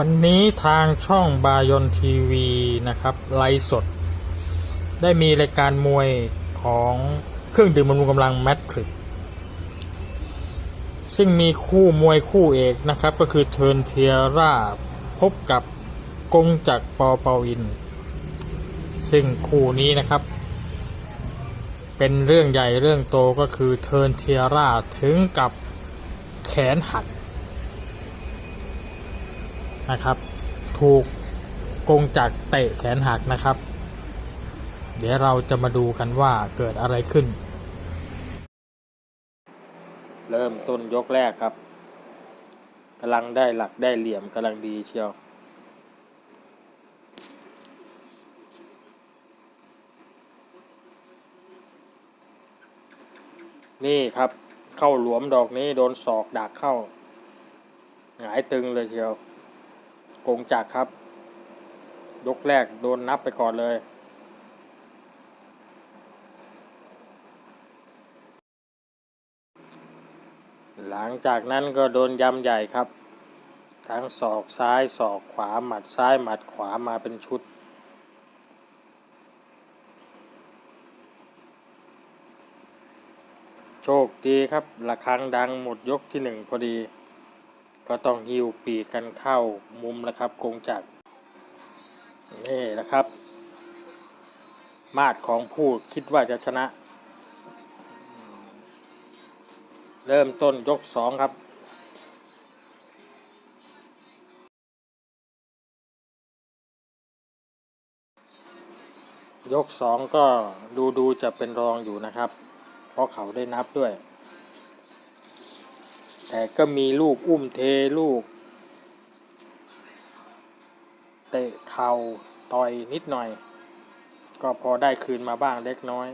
วันนี้ทางช่องบายอนทีวีนะครับ ไลฟ์สด ได้มีรายการมวยของเครื่องดื่มบำรุงกำลังแมทริกซึ่งมีคู่มวยคู่เอกนะครับ ก็คือเทิร์นเทียร่าพบกับกงจักรปอเปาอิน ซึ่งคู่นี้นะครับ เป็นเรื่องใหญ่เรื่องโตก็คือเทิร์นเทียร่าถึงกับแขนหัก นะครับ ถูกกงจักเตะแขนหักนะครับ เดี๋ยวเราจะมาดูกันว่าเกิดอะไรขึ้น เริ่มต้นยกแรกครับกำลังได้หลักได้เหลี่ยมกำลังดีเชียวนี่ครับ เข้าหลวมดอกนี้โดนศอกดักเข้า หงายตึงเลยเชียว กงจักครับ ยกแรกโดนนับไปก่อนเลย หลังจากนั้นก็โดนยำใหญ่ครับ ทั้งศอกซ้ายศอกขวาหมัดซ้ายหมัดขวามาเป็นชุดโชคดีครับระฆังดังหมดยกที่หนึ่งพอดี ก็ต้องหิวปีกกันเข้ามุมแล้วครับกงจักรนี่นะครับ มาดของผู้คิดว่าจะชนะ เริ่มต้นยกสองครับยกสองก็ดูดูจะเป็นรองอยู่นะครับ เพราะเขาได้นับด้วย แต่ก็มีลูกอุ้มเทลูก เตะเข่าต่อยนิดหน่อย ก็พอได้คืนมาบ้างเล็กน้อย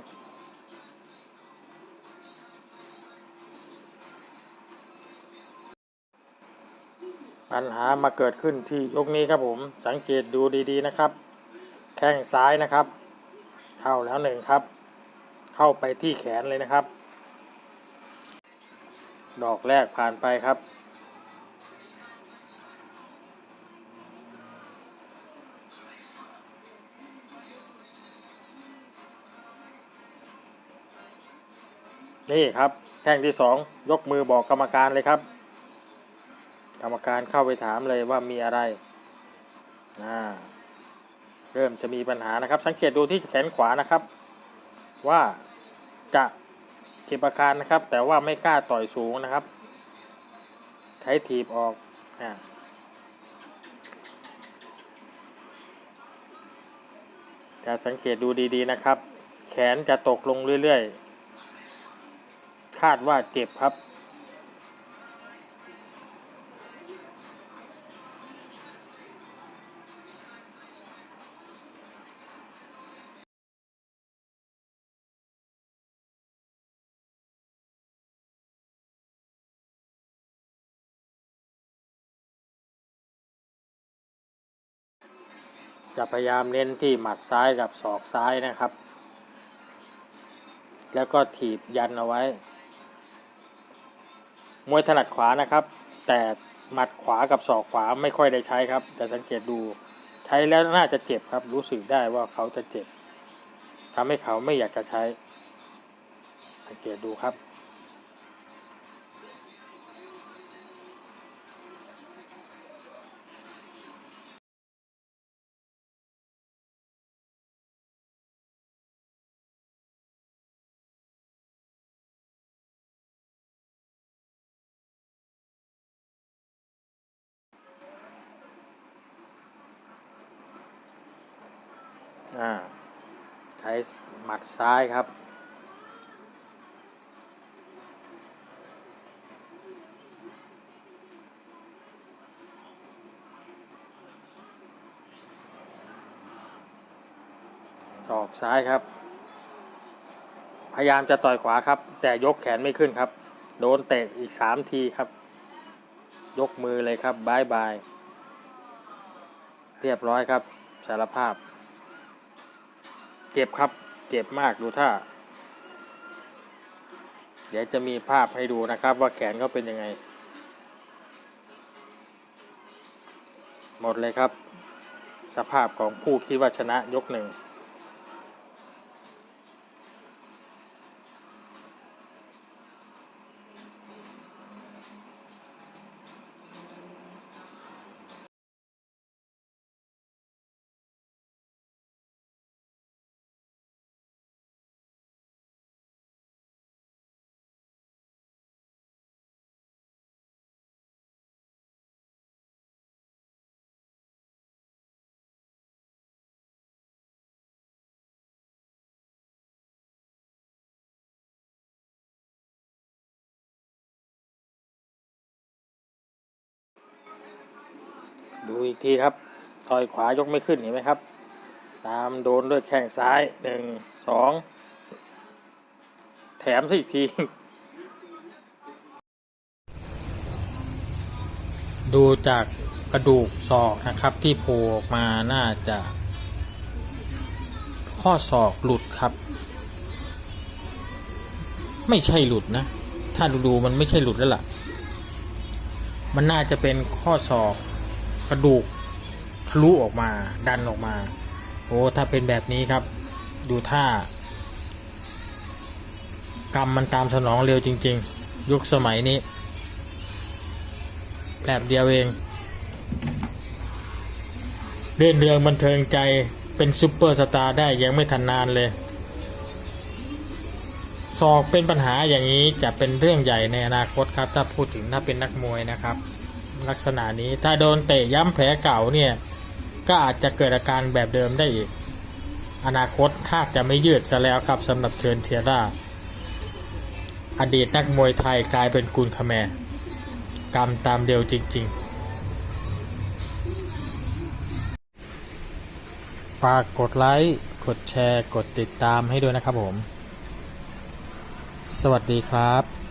ปัญหามาเกิดขึ้นที่ยกนี้ครับผมสังเกตดูดีๆนะครับ แข้งซ้ายนะครับ เข้าแล้วหนึ่งครับ เข้าไปที่แขนเลยนะครับ ดอกแรกผ่านไปครับ นี่ครับแท่งที่สองยกมือบอกกรรมการเลยครับ กรรมการเข้าไปถามเลยว่ามีอะไรอ่าเริ่มจะมีปัญหานะครับ สังเกตดูที่แขนขวานะครับ ว่าจะ ก็บอาการนะครับ แต่ว่าไม่กล้าต่อยสูงนะครับใช้ถีบออกอ่าแต่สังเกตดูดีๆนะครับ แขนจะตกลงเรื่อยๆ คาดว่าเจ็บครับ จะพยายามเน้นที่หมัดซ้ายกับศอกซ้ายนะครับ แล้วก็ถีบยันเอาไว้ มวยถนัดขวานะครับ แต่หมัดขวากับศอกขวาไม่ค่อยได้ใช้ครับ แต่สังเกตดูใช้แล้วน่าจะเจ็บครับ รู้สึกได้ว่าเขาจะเจ็บทำให้เขาไม่อยากจะใช้ สังเกตดูครับ อ่าใช้หมัดซ้ายครับ ศอกซ้ายครับ พยายามจะต่อยขวาครับ แต่ยกแขนไม่ขึ้นครับ โดนเตะอีกสามทีครับ ยกมือเลยครับบายบาย เรียบร้อยครับสารภาพ เจ็บครับ เจ็บมากดูท่า เดี๋ยวจะมีภาพให้ดูนะครับว่าแขนเขาเป็นยังไง หมดเลยครับ สภาพของผู้คิดว่าชนะยกหนึ่ง ดูอีกทีครับต่อยขวายกไม่ขึ้นเห็นไหมครับ ตามโดนด้วยแข้งซ้ายหนึ่งสองแถมซะอีกที ดูจากกระดูกศอกนะครับ ที่โผล่ออกมาน่าจะ ข้อศอกหลุดครับ ไม่ใช่หลุดนะ ถ้าดูดูมันไม่ใช่หลุดแล้วล่ะ มันน่าจะเป็นข้อศอก กระดูกทะลุออกมา ดันออกมาโอ้ถ้าเป็นแบบนี้ครับ ดูท่ากรรมมันตามสนองเร็วจริง ๆ ยุคสมัยนี้แบบเดียวเอง เล่นเรื่องบันเทิงใจเป็นซุปเปอร์สตาร์ได้ยังไม่ทันนานเลยศอกเป็นปัญหาอย่างนี้จะเป็นเรื่องใหญ่ในอนาคตครับ ถ้าพูดถึงถ้าเป็นนักมวยนะครับ ลักษณะนี้ถ้าโดนเตะย้ำแผลเก่าเนี่ยก็อาจจะเกิดอาการแบบเดิมได้อีก อนาคตถ้าจะไม่ยืดซะแล้วครับสำหรับเชิญเทียร่า อดีตนักมวยไทยกลายเป็นกุลคแมกรรมตามเดียวจริง ๆ ฝากกดไลค์ กดแชร์ กดติดตามให้ด้วยนะครับผม สวัสดีครับ